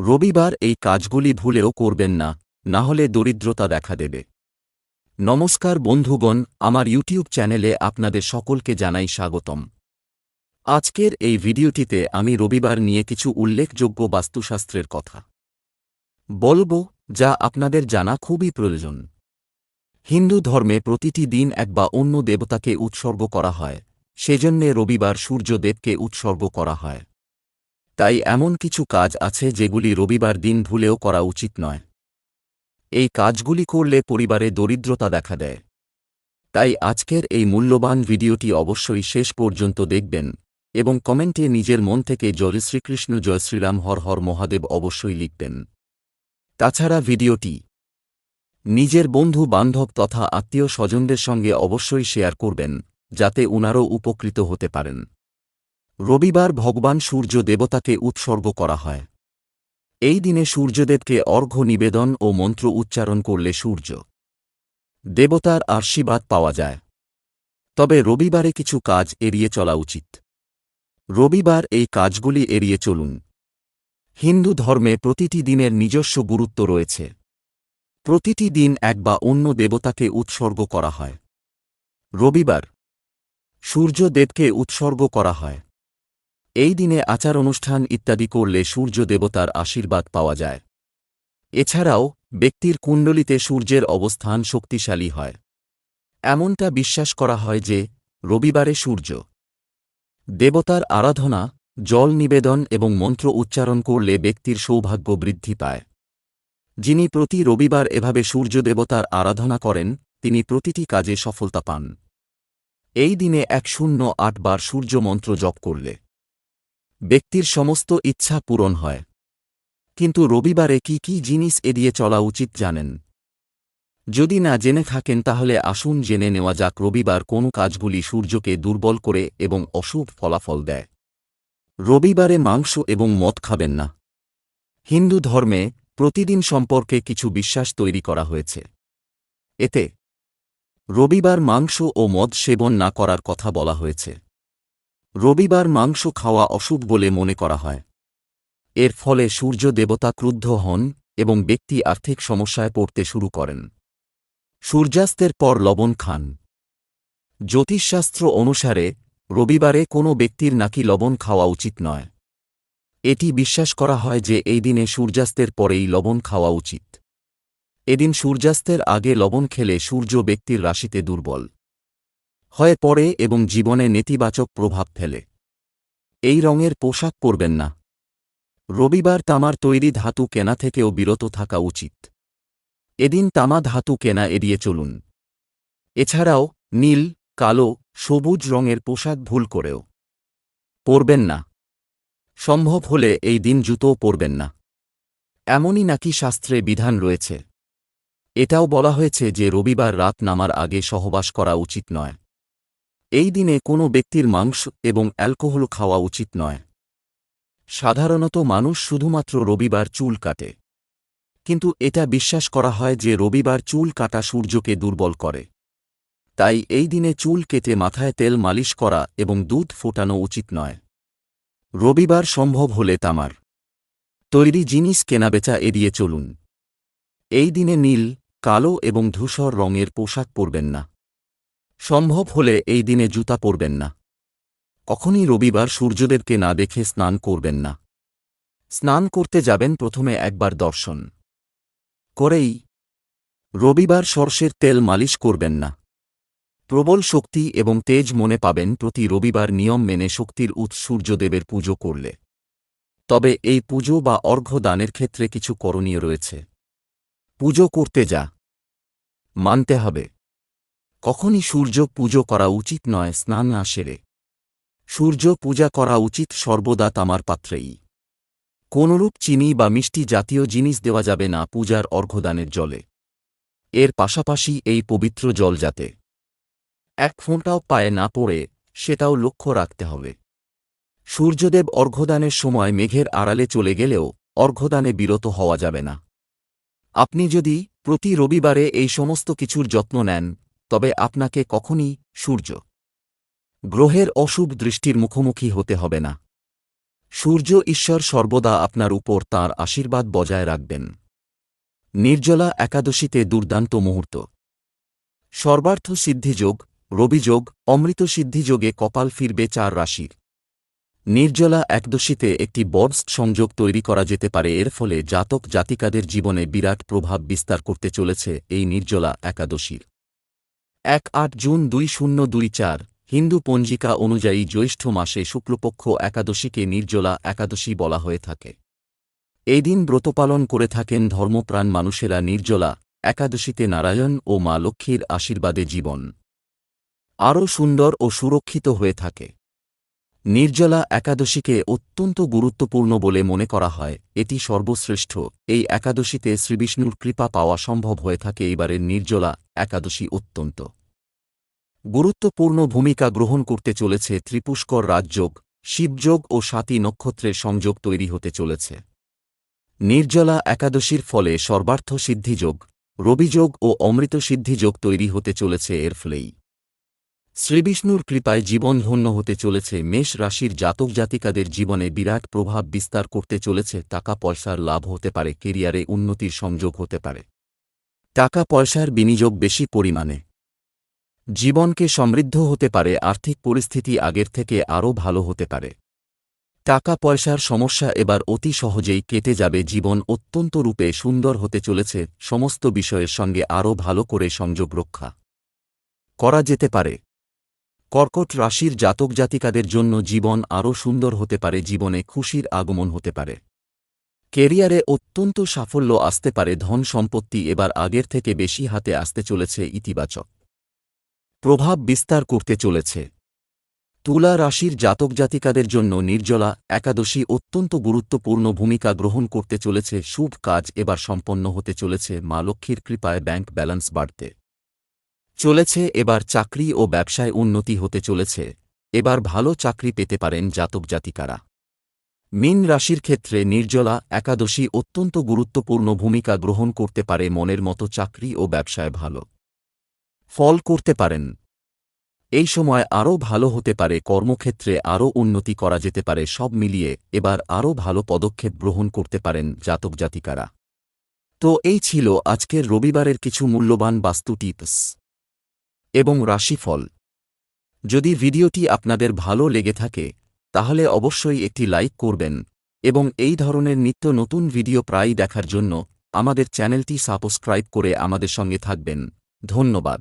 রবিবার এই কাজগুলি ভুলেও করবেন না না হলে দরিদ্রতা দেখা দেবে। নমস্কার বন্ধুগণ, আমার ইউটিউব চ্যানেলে আপনাদের সকলকে জানাই স্বাগতম। আজকের এই ভিডিওটিতে আমি রবিবার নিয়ে কিছু উল্লেখযোগ্য বাস্তুশাস্ত্রের কথা। বলব, যা আপনাদের জানা খুবই প্রয়োজন। হিন্দু ধর্মে প্রতিটি দিন এক বা অন্য দেবতাকে উৎসর্গ করা হয়, সেজন্যে রবিবার সূর্যদেবকে উৎসর্গ করা হয়। তাই এমন কিছু কাজ আছে যেগুলি রবিবার দিন ভুলেও করা উচিত নয়। এই কাজগুলি করলে পরিবারে দরিদ্রতা দেখা দেয়। তাই আজকের এই মূল্যবান ভিডিওটি অবশ্যই শেষ পর্যন্ত দেখবেন এবং কমেন্টে নিজের মন থেকে জয় শ্রীকৃষ্ণ, জয় শ্রীরাম, হর হর মহাদেব অবশ্যই লিখবেন। তাছাড়া ভিডিওটি নিজের বন্ধু, বান্ধব তথা আত্মীয় স্বজনদের সঙ্গে অবশ্যই শেয়ার করবেন, যাতে উনারও উপকৃত হতে পারেন। রবিবার ভগবান সূর্য দেবতাকে উৎসর্গ করা হয়। এই দিনে সূর্যদেবকে অর্ঘ্য নিবেদন ও মন্ত্র উচ্চারণ করলে সূর্য দেবতার আশীর্বাদ পাওয়া যায়। তবে রবিবারে কিছু কাজ এড়িয়ে চলা উচিত। রবিবার এই কাজগুলি এড়িয়ে চলুন। হিন্দু ধর্মে প্রতিটি দিনের নিজস্ব গুরুত্ব রয়েছে। প্রতিটি দিন এক বা অন্য দেবতাকে উৎসর্গ করা হয়। রবিবার সূর্যদেবকে উৎসর্গ করা হয়। এই দিনে আচার অনুষ্ঠান ইত্যাদি করলে সূর্য দেবতার আশীর্বাদ পাওয়া যায়। এছাড়াও, ব্যক্তির কুণ্ডলিতে সূর্যের অবস্থান শক্তিশালী হয়। এমনটা বিশ্বাস করা হয় যে, রবিবারে সূর্য দেবতার আরাধনা, জল নিবেদন এবং মন্ত্র উচ্চারণ করলে ব্যক্তির সৌভাগ্য বৃদ্ধি পায়। যিনি প্রতি রবিবার এভাবে সূর্য দেবতার আরাধনা করেন, তিনি প্রতিটি কাজে সফলতা পান। এই দিনে এক শূন্য আটবার সূর্য মন্ত্র জপ করলে ব্যক্তির সমস্ত ইচ্ছা পূরণ হয়। কিন্তু রবিবারে কি কি জিনিস এড়িয়ে চলা উচিত জানেন? যদি না জেনে থাকেন তাহলে আসুন জেনে নেওয়া যাক রবিবার কোন কাজগুলি সূর্যকে দুর্বল করে এবং অশুভ ফলাফল দেয়। রবিবারে মাংস এবং মদ খাবেন না। হিন্দু ধর্মে প্রতিদিন সম্পর্কে কিছু বিশ্বাস তৈরি করা হয়েছে। এতে রবিবার মাংস ও মদ সেবন না করার কথা বলা হয়েছে। রবিবার মাংস খাওয়া অশুভ বলে মনে করা হয়। এর ফলে সূর্য দেবতা ক্রুদ্ধ হন এবং ব্যক্তি আর্থিক সমস্যায় পড়তে শুরু করেন। সূর্যাস্তের পর লবণ খান। জ্যোতিষশাস্ত্র অনুসারে, রবিবারে কোনো ব্যক্তির নাকি লবণ খাওয়া উচিত নয়। এটি বিশ্বাস করা হয় যে এই দিনে সূর্যাস্তের পরেই লবণ খাওয়া উচিত। এদিন সূর্যাস্তের আগে লবণ খেলে সূর্য ব্যক্তির রাশিতে দুর্বল। হয়ে পড়ে এবং জীবনে নেতিবাচক প্রভাব ফেলে। এই রঙের পোশাক পরবেন না। রবিবার তামার তৈরি ধাতু কেনা থেকেও বিরত থাকা উচিত। এদিন তামা ধাতু কেনা এড়িয়ে চলুন। এছাড়াও, নীল, কালো, সবুজ রঙের পোশাক ভুল করেও। পরবেন না। সম্ভব হলে এই দিন জুতোও পরবেন না। এমনই নাকি শাস্ত্রে বিধান রয়েছে। এটাও বলা হয়েছে যে রবিবার রাত নামার আগে সহবাস করা উচিত নয়। এই দিনে কোনো ব্যক্তির মাংস এবং অ্যালকোহল খাওয়া উচিত নয়। সাধারণত মানুষ শুধুমাত্র রবিবার চুল কাটে। কিন্তু এটা বিশ্বাস করা হয় যে রবিবার চুল কাটা সূর্যকে দুর্বল করে। তাই এই দিনে চুল কেটে মাথায় তেল মালিশ করা এবং দুধ ফোটানো উচিত নয়। রবিবার সম্ভব হলে তামার তৈরি জিনিস কেনাবেচা এড়িয়ে চলুন। এই দিনে নীল, কালো এবং ধূসর রঙের পোশাক পরবেন না। সম্ভব হলে এই দিনে জুতা পরবেন না। কখনই রবিবার সূর্যদেবকে না দেখে স্নান করবেন না। স্নান করতে যাবেন প্রথমে একবার দর্শন। করেই রবিবার সর্ষের তেল মালিশ করবেন না। প্রবল শক্তি এবং তেজ মনে পাবেন প্রতি রবিবার নিয়ম মেনে শক্তির উৎস সূর্যদেবের পুজো করলে। তবে এই পুজো বা অর্ঘ্য দানের ক্ষেত্রে কিছু করণীয় রয়েছে। পুজো করতে যা। মানতে হবে। কখনই সূর্য পুজো করা উচিত নয়, স্নান না সেরে সূর্য পূজা করা উচিত সর্বদা তামার পাত্রেই। কোনরূপ চিনি বা মিষ্টি জাতীয় জিনিস দেওয়া যাবে না পূজার অর্ঘ্যদানের জলে। এর পাশাপাশি এই পবিত্র জল যাতে এক ফোঁটাও পায়ে না পড়ে, সেটাও লক্ষ্য রাখতে হবে। সূর্যদেব অর্ঘ্যদানের সময় মেঘের আড়ালে চলে গেলেও অর্ঘ্যদানে বিরত হওয়া যাবে না। আপনি যদি প্রতি রবিবারে এই সমস্ত কিছুর যত্ন নেন তবে আপনাকে কখনই সূর্য। গ্রহের অশুভ দৃষ্টির মুখোমুখি হতে হবে না। সূর্য ঈশ্বর সর্বদা আপনার উপর তাঁর আশীর্বাদ বজায় রাখবেন। নির্জলা একাদশীতে দুর্দান্ত মুহূর্ত। সর্বার্থ সিদ্ধিযোগ রবিযোগ অমৃত সিদ্ধিযোগে কপাল ফিরবে চার রাশির। নির্জলা একদশীতে একটি বর্স্ট সংযোগ তৈরি করা যেতে পারে, এর ফলে জাতক জাতিকাদের জীবনে বিরাট প্রভাব বিস্তার করতে চলেছে এই নির্জলা একাদশীর। এক আট জুন দুই শূন্য দুই চার, হিন্দু পঞ্জিকা অনুযায়ী জ্যৈষ্ঠ মাসে শুক্লপক্ষ একাদশীকে নির্জলা একাদশী বলা হয়ে থাকে। এই দিন ব্রতপালন করে থাকেন ধর্মপ্রাণ মানুষেরা নির্জলা একাদশীতে নারায়ণ ও মা লক্ষ্মীর আশীর্বাদে জীবন। আরও সুন্দর ও সুরক্ষিত হয়ে থাকে। নির্জলা একাদশীকে অত্যন্ত গুরুত্বপূর্ণ বলে মনে করা হয়, এটি সর্বশ্রেষ্ঠ। এই একাদশীতে শ্রীবিষ্ণুর কৃপা পাওয়া সম্ভব হয়ে থাকে এইবারের নির্জলা একাদশী অত্যন্ত। গুরুত্বপূর্ণ ভূমিকা গ্রহণ করতে চলেছে ত্রিপুষ্কর রাজযোগ, শিবযোগ ও সাতী নক্ষত্রের সংযোগ তৈরি হতে চলেছে। নির্জলা একাদশীর ফলে সর্বার্থ সিদ্ধিযোগ, রবিযোগ ও অমৃত সিদ্ধিযোগ তৈরি হতে চলেছে এর ফলেই। শ্রীবিষ্ণুর কৃপায় জীবন ধন্য হতে চলেছে, মেষ রাশির জাতক জাতিকাদের জীবনে বিরাট প্রভাব বিস্তার করতে চলেছে, টাকা পয়সার লাভ হতে পারে, কেরিয়ারে উন্নতির সংযোগ হতে পারে। টাকা পয়সার বিনিয়োগ বেশি পরিমাণে। জীবনকে সমৃদ্ধ হতে পারে, আর্থিক পরিস্থিতি আগের থেকে আরও ভালো হতে পারে। টাকা পয়সার সমস্যা এবার অতি সহজেই কেটে যাবে, জীবন অত্যন্ত রূপে সুন্দর হতে চলেছে, সমস্ত বিষয়ের সঙ্গে আরও ভালো করে সংযোগ রক্ষা করা যেতে পারে। কর্কট রাশির জাতক জাতিকাদের জন্য জীবন আরও সুন্দর হতে পারে, জীবনে খুশির আগমন হতে পারে। কেরিয়ারে অত্যন্ত সাফল্য আসতে পারে, ধন সম্পত্তি এবার আগের থেকে বেশি হাতে আসতে চলেছে ইতিবাচক প্রভাব বিস্তার করতে চলেছে। তুলা রাশির জাতক জাতিকাদের জন্য নির্জলা একাদশী অত্যন্ত গুরুত্বপূর্ণ ভূমিকা গ্রহণ করতে চলেছে, শুভ কাজ এবার সম্পন্ন হতে চলেছে, মা লক্ষ্মীর কৃপায় ব্যাংক ব্যালেন্স বাড়তে। চলেছে, এবার চাকরি ও ব্যবসায় উন্নতি হতে চলেছে, এবার ভালো চাকরি পেতে পারেন জাতক জাতিকারা। মীন রাশির ক্ষেত্রে নির্জলা একাদশী অত্যন্ত গুরুত্বপূর্ণ ভূমিকা গ্রহণ করতে পারে মনের মতো চাকরি ও ব্যবসায় ভালো ফল করতে পারেন। এই সময় আরও ভালো হতে পারে, কর্মক্ষেত্রে আরও উন্নতি করা যেতে পারে, সব মিলিয়ে এবার আরও ভালো পদক্ষেপ গ্রহণ করতে পারেন জাতক জাতিকারা। তো এই ছিল আজকের রবিবারের কিছু মূল্যবান বাস্তু টিপস। এবং রাশিফল। যদি ভিডিওটি আপনাদের ভালো লেগে থাকে, তাহলে অবশ্যই একটি লাইক করবেন এবং এই ধরনের নিত্য নতুন ভিডিও প্রায়ই দেখার জন্য আমাদের চ্যানেলটি সাবস্ক্রাইব করে আমাদের সঙ্গে থাকবেন। ধন্যবাদ।